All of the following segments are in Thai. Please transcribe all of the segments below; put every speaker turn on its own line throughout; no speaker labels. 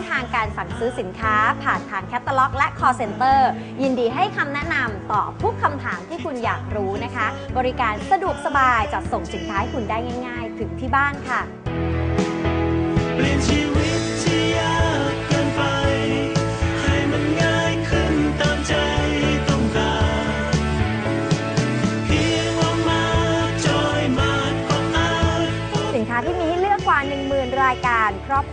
องทางการสั่งซื้อสินค้า ผ่านทางแคตตาล็อก และ call center ยินดีให้คำแนะนำตอบทุกคำถามที่คุณอยากรู้นะคะ บริการสะดวกสบายจัดส่งสินค้าให้คุณได้ง่าย ๆ ถึงที่บ้านค่ะ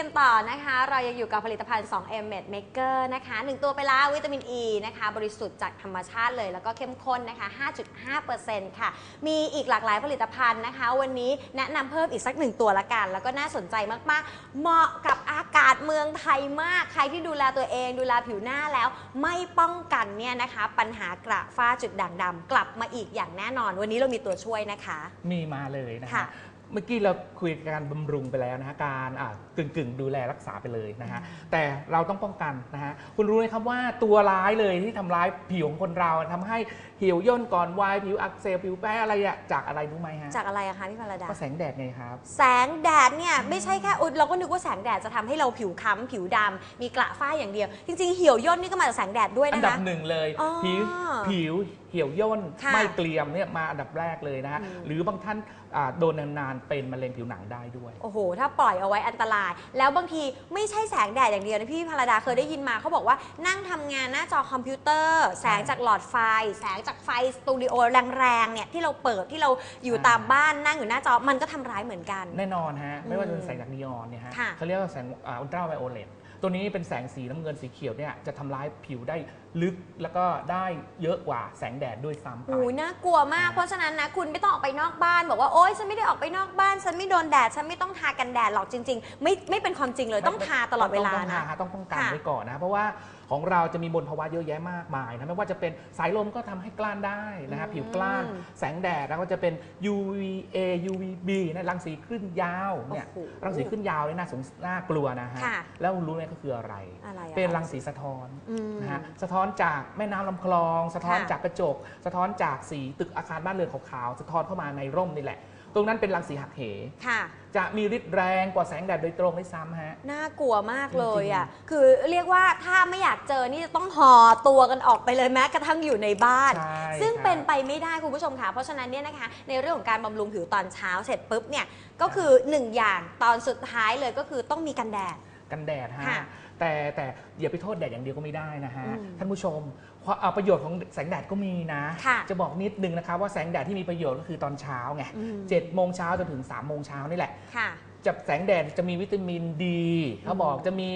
กันต่อนะคะ เรายังอยู่กับผลิตภัณฑ์ 2M Med Maker นะคะหนึ่งตัวไปแล้ววิตามิน E นะคะ บริสุทธิ์จากธรรมชาติเลย แล้วก็เข้มข้นนะคะ 5.5%ค่ะ มีอีกหลากหลายผลิตภัณฑ์นะคะ วันนี้แนะนำเพิ่มอีกสักหนึ่งตัวละกัน แล้วก็น่าสนใจมากๆ เหมาะกับอากาศเมืองไทยมาก ใครที่ดูแลตัวเอง ดูแลผิวหน้าแล้ว ไม่ป้องกันเนี่ยนะคะ ปัญหากระฝ้าจุดด่างดำกลับมาอีกอย่างแน่นอน วันนี้เรามีตัวช่วยนะคะ
มีมาเลยนะ
ค่ะ
ฮะ เมื่อกี้เราคุยการบำรุงไปแล้วนะฮะการกึ่งกึ่งๆดูแลรักษาไปเลยนะฮะแต่เราต้องป้องกันนะฮะคุณรู้ไหมครับว่าตัวร้ายเลยที่ทำร้ายผิวของคนเราทำให้ เหี่ยวย่นก่อนวัยผิวอักเสบผิวแพ้อะไรอะจากอะไรรู้ไหมฮะ
จากอะไรอะคะพี่พรดา
ก็แสงแดดไงครับ
แสงแดดเนี่ยไม่ใช่แค่อุยเราก็นึกว่าแสงแดดจะทำให้เราผิวค้ำผิวดำมีกระฝ้าอย่างเดียว จริง ๆ เหี่ยวย่นนี่ก็มาจากแสงแดดด้วย
อัน
นะ
ดับ
คะ
หนึ่งเลย
อ๋อ
ผิวผิวเหี่ยวย่น
ค่ะ
ไม่เกลียมเนี่ยมาอันดับแรกเลยนะฮะ
อืม
หรือบางท่านอ่าโดนนานๆเป็นมะเร็งผิวหนังได้ด้วย
โอ้โห ถ้าปล่อยเอาไว้อันตราย แล้วบางทีไม่ใช่แสงแดดอย่างเดียวนะพี่พรดาเคยได้ยินมาเขาบอกว่านั่งทำงานหน้าจอคอมพิวเตอร์ แสงจากหลอดไฟ แสงจากไฟสตูดิโอแรงๆเนี่ยที่เราเปิดที่เราอยู่
อ่า
ตามบ้านนั่งอยู่หน้าจอมันก็ทำร้ายเหมือนกัน
แน่นอนฮะ ไม่ว่าจะ
อื
เป็น
ม
แสงจากนีออนเนี่ยฮะ
ค่ะ
เขาเรียกว่าแสงอุลตราไวโอเลตตัวนี้เป็นแสงสีน้ำเงินสีเขียวเนี่ยจะทำร้ายผิวได้ลึกแล้วก็ได้เยอะกว่าแสงแดดด้วยซ้ำไป
โอ้ยน่ากลัวมาก เพราะฉะนั้นนะคุณไม่ต้องออกไปนอกบ้าน บอกว่าโอ๊ยฉันไม่ได้ออกไปนอกบ้าน ฉันไม่โดนแดด ฉันไม่ต้องทากันแดดหรอกจริง ๆ ไม่ไม่เป็นความจริงเลยต้องทาตลอดเวลา
ต้อง
นะ
ทาฮต้องป้องกัน
ค่ะ
ไว้ก่อนนะเพราะว่า ของเราจะมีมลภาวะเยอะแยะมากมายนะไม่ว่าจะเป็นสายลมก็ทำให้กล้านได้นะฮะ
อืม
ผิวกล้าน แสงแดดแล้วก็จะเป็น UVA UVB นะรังสีคลื่นยาวเนี่ย
โอ้โห
รังสีคลื่นยาวเนี่ยน่าสงน่ากลัวนะฮะ
ค่ะ
แล้วรู้ไหมก็คืออะไร
อะไรอะ
เป็นรังสีสะท้อน
อืม
นะฮะสะท้อนจากแม่น้ำลำคลอง สะท้อน
ค่ะ
จากกระจก สะท้อนจากสีตึกอาคารบ้านเรือนขาวๆสะท้อนเข้ามาในร่มนี่แหละ ตรงนั้นเป็นรังสีหักเห
ค่ะ
จะมีฤทธิ์แรงกว่าแสงแดดโดยตรงด้วยซ้ำฮะ
น่ากลัวมากเลยอะ
จริง
คือเรียกว่าถ้าไม่อยากเจอนี่จะต้องห่อตัวกันออกไปเลยแม้กระทั่งอยู่ในบ้าน
ใช่
ซึ่ง
ครับ
เป็นไปไม่ได้คุณผู้ชมค่ะ เพราะฉะนั้นเนี่ยนะคะ ในเรื่องของการบำรุงผิวตอนเช้าเสร็จปุ๊บเนี่ย ก็คือหนึ่งอย่างตอนสุดท้ายเลยก็คือต้องมีกันแดด
กันแดดฮะ
ค่ะ
แต่แต่อย่าไปโทษแดดอย่างเดียวก็ไม่ได้นะฮะ
อืม
ท่านผู้ชมความอ่าประโยชน์ของแสงแดดก็มีนะ
ค่ะ
จะบอกนิดนึงนะครับว่าแสงแดดที่มีประโยชน์ก็คือตอนเช้าไง
อืม
เจ็ดโมงเช้าจนถึง3ามโมงเช้านี่แหละ
ค่ะ
จะแสงแดดจะมีวิตามินดีเขาบอกจะมี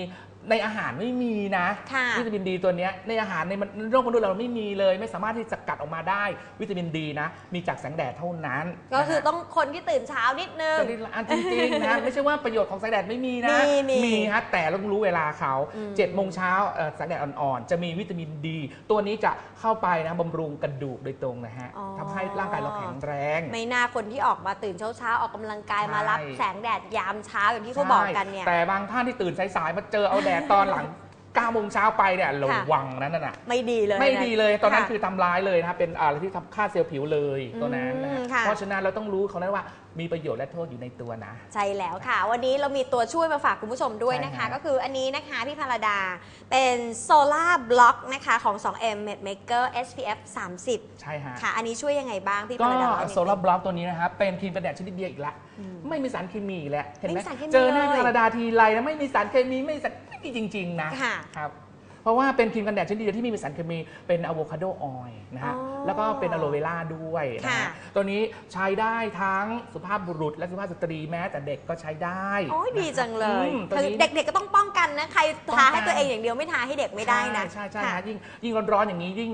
ในอาหารไม่มีนะ
ค่ะ
วิตามินดีตัวเนี้ยในอาหารในมันโลกมนุษย์เราไม่มีเลย ไม่สามารถที่จะกัดออกมาได้วิตามินดีนะ มีจากแสงแดดเท่านั้น
ก็คือ
นะฮะ
ต้องคนที่ตื่นเช้านิดนึง
แต่ที่ร้านจริงๆนะไม่ใช่ว่าประโยชน์ของแสงแดดไม่มีนะ
มีมี
ฮะแต่เราต้องรู้เวลาเขา
อืม
7จ็ดโมงเช้าเอ่อแสงแดดอ่อนๆ จะมีวิตามินดี ตัวนี้จะเข้าไปนะบำรุงกระดูกโดยตรงนะฮะ
อ๋อ
ทำให้ร่างกายเราแข็งแรง
ไม่น่าคนที่ออกมาตื่นเช้าเช้าๆออกกำลังกาย
ใช่
มารับแสงแดดยามเช้าอย่างที่เขาบอกกันเนี่ย
ใช่แต่บางท่านที่ตื่นสายๆมาเจอเอาแดดตอนหลัง9โมงเช้าไปเนี่ยระ
ค่ะ
วังนั้นน่ะ
ไม่ดีเลย
ไม่
นะ
ดีเลยตอนนั้นะคือทำร้ายเลยนะครับเป็นอะไรที่ทำฆ่าเซลล์ผิวเลยตัวนั้นนะ
อื
ฮะ
มค่ะ
เพราะฉะนั้นเราต้องรู้เขานั้นว่ามีประโยชน์และโทษอยู่ในตัวนะ
ใช่แล้วค่ะ วันนี้เรามีตัวช่วยมาฝากคุณผู้ชมด้วยนะคะ
ใช่ฮะ
ก็คืออันนี้นะคะ พี่พาราดาเป็นโซลาร์บล็อกนะคะของ 2M Med Maker SPF 30
ใช่ฮะ
ค่ะ อันนี้ช่วยยังไงบ้าง พี่
ก็
พาราดาเล่านิด
โซ
นึง
ลาร์บล็อกตัวนี้นะครับเป็นครีมกันแดดชนิดเดียวอีกแล้ว
อืม
ไม่มีสารเคมีอีกแล้วเห็นไหม
ไม่มีสารเคมี
เจอหน้า
เลย
พาราดาทีไรนะไม่มีสารเคมีไม่มีสาร ไม่มีจริง ๆ นะ
ค่ะ
ครับ เพราะว่าเป็นครีมกันแดดชนิดเดียวที่ไมมีสารเคมีเป็นอะโวคาโดออยล์นะ
อ๋
ฮะ
อ
แล้วก็เป็นอะโลเวล่าด้วยนะ
ค่ะ
ฮะตัวนี้ใช้ได้ทั้งสุภาพบุรุษและสุภาพสตรีแม้แต่เด็กก็ใช้ได้
โอ้ยดีจังเลย
อืมตัวนี้
เด็กๆก็ต้องป้องกันนะ ใคร
ป้อง
ทา
กัน
ให้ตัวเองอย่างเดียวไม่ทาให้เด็กไม่ได้นะ
ใช่ใช่
ค่ะ
ฮะยิ่งยิ่งร้อนๆอย่างนี้ยิ่ง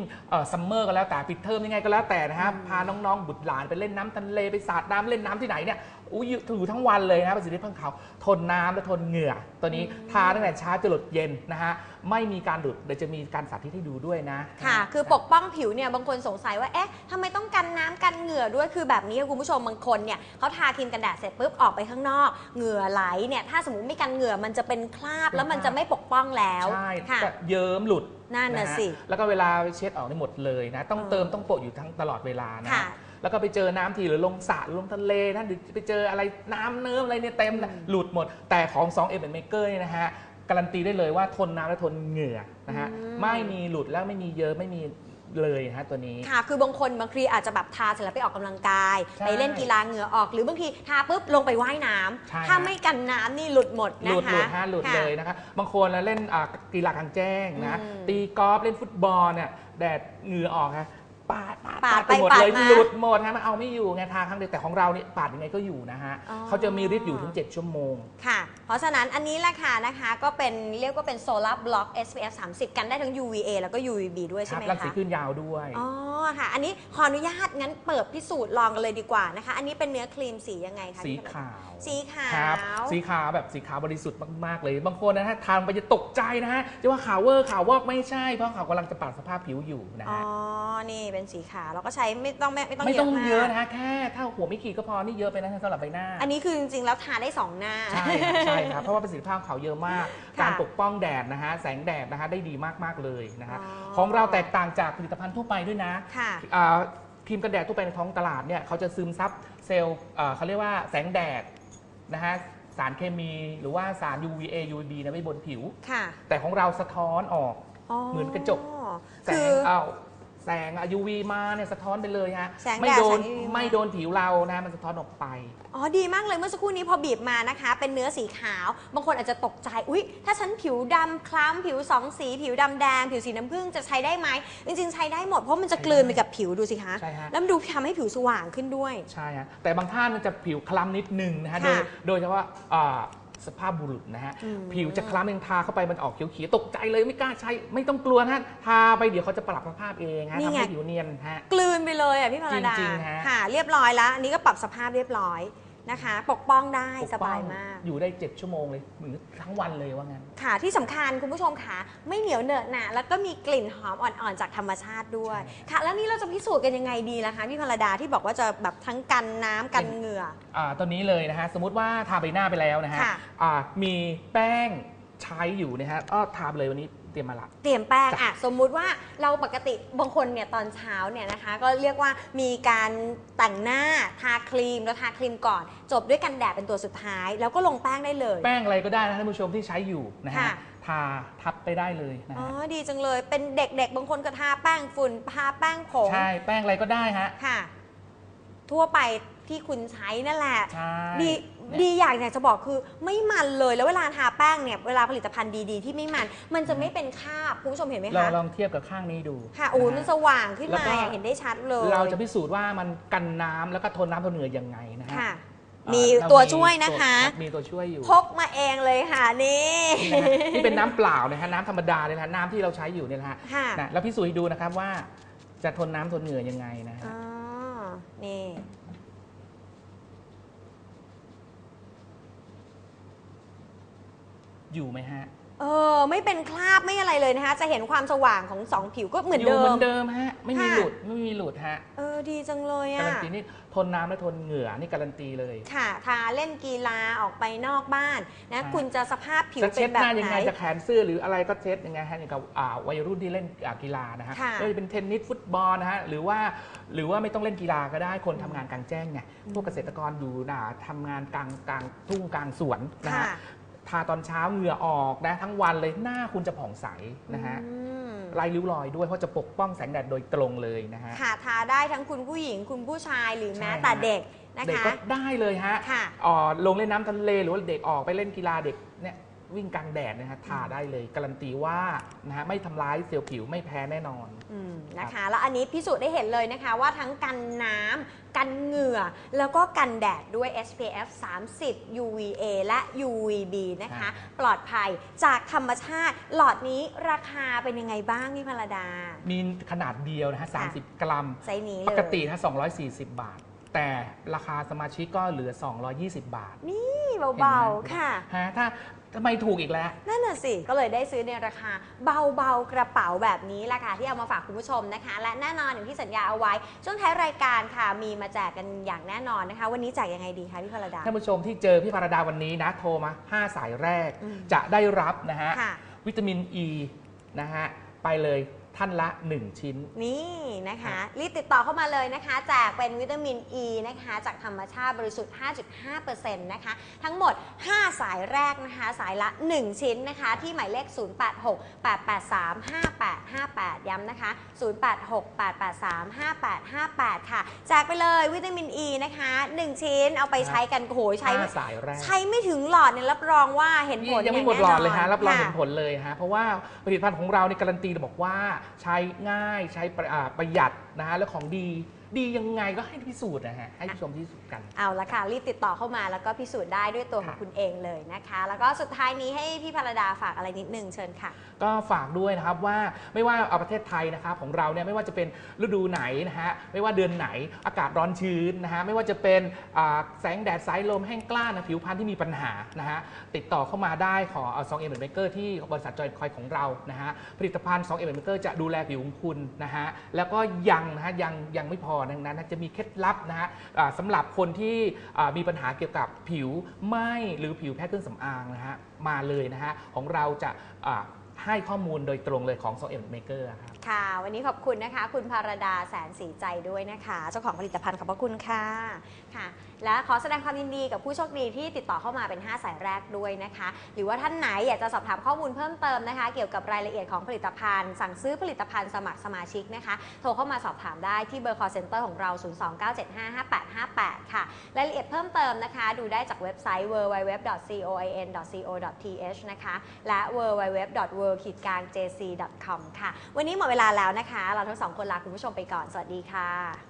ซัมเมอร์ก็แล้วแต่ปิดเทอมยังไงก็แล้วแต่นะฮะพาน้องๆบุตรหลานไปเล่นน้ำทะเลไปสาดน้ำเล่นน้ำที่ไหนเนี่ยอุ้ยอยู่ถือทั้งวันเลยนะประสิทธิภาพของเขาทนน้ำและทนเหงื่อ ตัวนี้ทาตั้งแต่เช้าจรดเย็นนะฮะไม่มีการหลุดเดี๋ยวจะมีการสาธิตให้ดูด้วยนะ
ค่ะ คือปกป้องผิวเนี่ยบางคนสงสัยว่าเอ๊ะทำไมต้องกันน้ำกันเหงื่อด้วยคือแบบนี้คุณผู้ชมบางคนเนี่ยเขาทาครีมกันแดดเสร็จปุ๊บออกไปข้างนอก เหงื่อไหลเนี่ยถ้าสมมติไม่กันเหงื่อมันจะเป็นคราบแล้วมันจะไม่ปกป้องแล้ว
ใช่
ค่ะ
จะเยิ้มหลุด
นั่นน่ะ
ฮ
สิ
แล้วก็เวลาเช็ดออกได้หมดเลยนะ ต้อง
เออ
เติมต้องโปะอยู่ทั้งตลอดเวลานะ
ค่ะ
แล้วก็ไปเจอน้ำทีหรือลงสระหรือลงทะเลนะหรือไปเจออะไรน้ำเนิ้มอะไรเนี่ยเต็มเลยหลุดหมด แต่ของ2 m อ็มเมเกอร์เนี่ยนะฮะ การันตีได้เลยว่าทนน้ำและทนเหงื่อนะฮะ
อืม
ไม่มีหลุดแล้วไม่มีเยอะไม่มี เลยนะฮะตัวนี้
ค่ะ คือบางคนบางทีอาจจะแบบทาเสร็จแล้วไปออกกำลังกาย
ใช่
ไปเล่นกีฬาเหงื่อออก หรือบางทีทาปุ๊บลงไปว่ายน้ำ
ใช่
ถ้า
ฮะ
ไม่กันน้ำนี่หลุดหมด
ห
นะ
ลุดห
คะ
ลุดฮะหลุด
ค่ะ
เลยนะครับบางคนนะเล่นอ่ากีฬากลางแจ้งนะ
อืม
ตีกอล์ฟเล่นฟุตบอลเนี่ยแดดเหงื่อออกฮะ ปาดปาด
ปาด
ไปหมด
ไปปาด
เลย
มา
หลุดหมดฮะมันเอาไม่อยู่ไงทาครั้งเดียวแต่ของเราเนี่ยปาดยังไงก็อยู่นะฮะ
อ๋อ
เขาจะมีฤทธิ์อยู่ถึง 7 ชั่วโมง
ค่ะ เพราะฉะนั้นอันนี้แหละค่ะนะคะก็เป็นเรียกว่าเป็นโซลาร์บล็อก SPF 30 กันได้ทั้ง UVA แล้วก็ UVB ด้วย
ค
ใช่
รับ
ไหม
รังสี
คะ
ขึ้นยาวด้วย
อ๋อ ค่ะ อันนี้ขออนุญาตงั้นเปิดพิสูจน์ลองกันเลยดีกว่านะคะ อันนี้เป็นเนื้อครีมสียังไงคะ
สี
พี่พล
ขาว
สีขา
ครับ
ว
สีขาวแบบสีขาวบริสุทธิ์มาก ๆ เลย บางคนนะฮะทานไปจะตกใจนะฮะจะว่าขาวเวอร์ขาววอกไม่ใช่ เพราะเขากำลังจะปรับสภาพผิวอยู่นะ
อ๋อ
ฮะ
นี่เป็นสีขาวเราก็ใช้ไม่ต้องไม่ไม่ต้อง
ไม่
เย
ต้อง
อะมาก
เยอะนะฮะแค่ถ้าหัวไม่ขีดก็พอ นี่เยอะไปนะสำหรับใบหน้า
อันนี้คือจริงๆแล้วทาได้สองหน้า
ใช่ครับใช่ครับเพราะว่าประสิทธิภาพเขาเยอะมาก
ค่ะ
การปกป้องแดดนะฮะแสงแดดนะฮะได้ดีมากๆเลยนะฮะ
อ๋อ
ของเราแตกต่างจากผลิตภัณฑ์ทั่วไปด้วยนะ
ค่ะ
อ่าครีมกันแดดทั่วไปในท้องตลาดเนี่ยเขาจะซึมซับเซลล์เอ่อเขาเรียกว่าแสงแดดนะฮะสารเคมีหรือว่าสาร UVA UVB นะไว้บนผิว
ค่ะ
แต่ของเราสะท้อนออก เหมือนกระจก แส
คื
ง
อ
เอา แสง UV มาเนี่ยสะท้อนไปเลยฮะ
แสงแดด
ไม่โดน
แสง UV มา
ไม่โดนผิวเรานะมันสะท้อนออกไป
อ๋อดีมากเลยเมื่อสักครู่นี้พอบีบมานะคะ เป็นเนื้อสีขาว บางคนอาจจะตกใจอุ๊ย ถ้าฉันผิวดำคล้ำผิวสองสี ผิวดำแดง ผิวสีน้ำผึ้งจะใช้ได้ไหมจริงๆ ใช้ได้หมดเพราะมันจะกลืนไปกับผิวดูสิคะ
ใช่ฮะ
แล้วมันดูทำให้ผิวสว่างขึ้นด้วย
ใช่ฮะแต่บางท่านมันจะผิวคล้ำนิดนึงนะฮะ
ค่ะ
โดยโดยเฉพาะอ่า สภาพบุรุษนะฮะ
อืม
ผิวจะคล้ำยังทาเข้าไปมันออกเขียวๆตกใจเลยไม่กล้าใช้ ไม่ต้องกลัวนะฮะทาไปเดี๋ยวเขาจะปรับสภาพเองฮะ
นี่
ทำ
ไง
ให้ผิวเนียนฮะ
กลืนไปเลยอะพี่พรดา
จริงๆฮะ
ค่ะ เรียบร้อยแล้วอันนี้ก็ปรับสภาพเรียบร้อย นะคะ ปกป้องได้
ปก
ส
ป้
บา
อง
ยมาก
อยู่ได้ 7 ชั่วโมงเลยหรือทั้งวันเลยว่างั้น
ค่ะที่สำคัญคุณผู้ชมค่ะ ไม่เหนียวเหนอะหนะแล้วก็มีกลิ่นหอมอ่อนๆ จากธรรมชาติด้วย
ใช่
ค่ะ แล้วนี่เราจะพิสูจน์กันยังไงดีล่ะคะพี่พรดาที่บอกว่าจะแบบทั้งกันน้ำกันเหงื่อ
อ่าตัวนี้เลยนะฮะ สมมติว่าทาใบหน้าไปแล้วนะฮะ
ค่ะ
อ่ามีแป้งใช้อยู่นะฮะก็ทาไปเลยวันนี้ เตรียมมาละ
เตรียมแป้ง
จ้ะ
อะสมมุติว่าเราปกติบางคนเนี่ยตอนเช้าเนี่ยนะคะ ก็เรียกว่ามีการแต่งหน้าทาครีมแล้วทาครีมก่อน จบด้วยกันแดดเป็นตัวสุดท้าย แล้วก็ลงแป้งได้เลย
แป้งอะไรก็ได้นะท่านผู้ชมที่ใช้อยู่นะฮะ
ค่ะ
ทาทับไปได้เลยนะ
อ๋อ
ฮะ
ดีจังเลยเป็นเด็กๆ บางคนก็ทาแป้งฝุ่นทาแป้งผง
ใช่แป้งอะไรก็ได้ฮะ
ค่ะ ทั่วไปที่คุณใช้นั่นแหละ
ใช่
ดี
เนี่ย
ดีอย่างอยากจะบอกคือไม่มันเลยแล้วเวลาทาแป้งเนี่ยเวลาผลิตภัณฑ์ดีๆ ที่ไม่มัน มันจะไม่เป็นคราบคุณผู้ชมเห็นไหม
ลอง
คะ
ลองเทียบกับข้างนี้ดู
ค่ะโอ้ย
ฮ
มันสว่างขึ้น
แล้ว
มา
ก็
อย่างเห็นได้ชัดเลย
เราจะพิสูจน์ว่ามันกันน้ำแล้วก็ทนน้ำทนเหงื่อยังไงนะฮะ
ค่ะ
อ่า
มี
เรา
ตัวช่วยนะคะ
ตัวรับมีตัวช่วยอยู่
พกมาเองเลยค่ะนี่
นี่นะฮะนี่เป็นน้ำเปล่านะฮะน้ำธรรมดาเลยนะฮะน้ำที่เราใช้อยู่เนี่ยนะฮะ
ค่ะ
นะแล้วพิสูจน์ให้ดูนะครับว่าจะทนน้ำทนเหงื่อยังไงนะฮะ
อ๋อนี่
อยู่ไหมฮะ
เออไม่เป็นคราบไม่อะไรเลยนะคะ จะเห็นความสว่างของสองผิวก็เหมือน
อยู่
เดิ
เหมื
ม
อนเดิมฮะ ไม่มี
ค่ะ
หลุดไม่มีหลุดฮะ
เออดีจังเลย
การั
อะ
นตีนี่ทนน้ำและทนเหงื่อนี่การันตีเลย
ค่ะ ทาเล่นกีฬาออกไปนอกบ้านนะ
ใช่
คุณจะสภาพผิว
จะ
เป็
เช็ด
น
ห
แบบ
น้ายัง
ไหน
ไงจะแขนเสื้อหรืออะไรก็เช็ดยังไงฮะอย่างกับอ่าวัยรุ่นที่เล่นอ่ากีฬานะฮะ
ค่ะ
ไม่ว่าจะเป็นเทนนิสฟุตบอลนะฮะหรือว่าหรือว่าไม่ต้องเล่นกีฬาก็ได้คนทำงานกลางแจ้งไงพวกเกษตรกรอยู่น่ะทำงานกลางกลางทุ่งกลางสวนนะ
ค่ะ
ฮะ ทาตอนเช้าเหงื่อออกนะทั้งวันเลยหน้าคุณจะผ่องใสนะฮะ
อืม
ลายริ้วรอยด้วยเพราะจะปกป้องแสงแดดโดยตรงเลยนะฮะ
ค่ะทาได้ทั้งคุณผู้หญิงคุณผู้ชายหรือแม้
ใช่
แต่
ฮะ
เด็กนะ
เด็ก
คะ
ก็ได้เลยฮะ
ค่ะ
อ่อลงเล่นน้ำทะเลหรือว่าเด็กออกไปเล่นกีฬาเด็กเนี่ย วิ่งกลางแดดนะฮะทาได้เลย การันตีว่านะฮะไม่ทำร้ายเซลล์ผิวไม่แพ้แน่นอน
อืมนะคะ แล้วอันนี้พิสูจน์ได้เห็นเลยนะคะว่าทั้งกันน้ำกันเหงื่อ แล้วก็กันแดดด้วย SPF 30 UVA และ UVB นะคะ
ครับ
ปลอดภัยจากธรรมชาติ หลอดนี้ราคาเป็นยังไงบ้างพี่พลดา
มีขนาดเดียวนะฮะ
ค่ะ
30 กรัม
ไซส์นี้
ป
เลย
กตินะ240 บาท แต่ราคาสมาชิกก็เหลือ 220 บาท
นี่เบา
เห็นไหม
ๆค่ะ
ฮะถ้า ทำไมถูกอีกแล้ว
นั่นน่ะสิ ก็เลยได้ซื้อในราคาเบาๆกระเป๋าแบบนี้แหละค่ะที่เอามาฝากคุณผู้ชมนะคะ และแน่นอนอย่างที่สัญญาเอาไว้ ช่วงท้ายรายการค่ะ มีมาแจกกันอย่างแน่นอนนะคะ วันนี้แจกยังไงดีคะพี่พลดา
ท่านผู้ชมที่เจอพี่พารดาวันนี้นะ โทรมา 5 สายแรก
อืม
จะได้รับนะฮะ
ค่ะ
วิตามินอ e, ีนะฮะ ไปเลย ท่านละ 1 ชิ้น
นี่นะคะ
ครับ
รีบติดต่อเข้ามาเลยนะคะ แจกเป็นวิตามินอ e ีนะคะ จากธรรมชาติบริสุทธิ์ 5.5%นะคะ ทั้งหมด 5 สายแรกนะคะ สายละ 1 ชิ้นนะคะ ที่หมายเลข 086-883-5858 ย้ำนะคะ 086-883-5858 ค่ะ แจกไปเลยวิตามินอ e ีนะคะ 1 ชิ้นเอาไปใช้กันโอ้โหใช้
5สายแรก
ใช้ไม่ถึงหลอดเนี่ยรับรองว่าเห็นผล
ยังไม่
อา
หมดหลอดเลยฮะ
แน่นน
รับรองเห็น
ค่ะ
ผลเลยฮะเพราะว่าผลิตภัณฑ์ของเราในยการันตีบอกว่าใช้ง่ายใช้ประประหยัดนะฮะและของดี ดียังไงก็ให้พิสูจน์นะฮะให้ผู้ชมพิสูจน์กัน
เอาละค่ะ รีบติดต่อเข้ามาแล้วก็พิสูจน์ได้ด้วยตัวของ
ค่ะ
คุณเองเลยนะคะ แล้วก็สุดท้ายนี้ให้พี่พรดาฝากอะไรนิดนึงเชิญค่ะ
ก็ฝากด้วยนะครับว่าไม่ว่าเอาประเทศไทยนะครับของเราเนี่ยไม่ว่าจะเป็นฤดูไหนนะฮะไม่ว่าเดือนไหนอากาศร้อนชื้นนะฮะไม่ว่าจะเป็นอ่าแสงแดดสายลมแห้งกล้านะผิวพรรณที่มีปัญหานะฮะติดต่อเข้ามาได้ขอซองเอ็มเบเกอร์ที่บริษัทจอยคอยของเรานะฮะผลิตภัณฑ์ซองเอ็มเบเกอร์จะดูแลผิวของคุณนะฮะแล้วก็ยังนะฮะยังยังไม่พอดังนั้นนะจะมีเคล็ดลับนะฮะอ่าสำหรับคนที่อ่ามีปัญหาเกี่ยวกับผิวไหม้หรือผิวแพ้เครื่องสำอางนะฮะมาเลยนะฮะของเราจะอ่าให้ข้อมูลโดยตรงเลยของ s o เอ็มเมเกอร์ครับ
ค่ะ วันนี้ขอบคุณนะคะ คุณพารดาแสนสีใจด้วยนะคะ เจ้าของผลิตภัณฑ์ขอบพระคุณค่ะค่ะ และขอแสดงความยินดีกับผู้โชคดีที่ติดต่อเข้ามาเป็น 5 สายแรกด้วยนะคะ หรือว่าท่านไหนอยากจะสอบถามข้อมูลเพิ่มเติมนะคะ เกี่ยวกับรายละเอียดของผลิตภัณฑ์ สั่งซื้อผลิตภัณฑ์สมัครสมาชิกนะคะ โทรเข้ามาสอบถามได้ที่เบอร์ call center ของเรา 029755858 ค่ะ รายละเอียดเพิ่มเติมนะคะ ดูได้จากเว็บไซต์ www.coin.co.th นะคะ และ www.world-jc.com ค่ะ วันนี้หมดเวลาแล้วนะคะ เราทั้งสองคนลาคุณผู้ชมไปก่อน สวัสดีค่ะ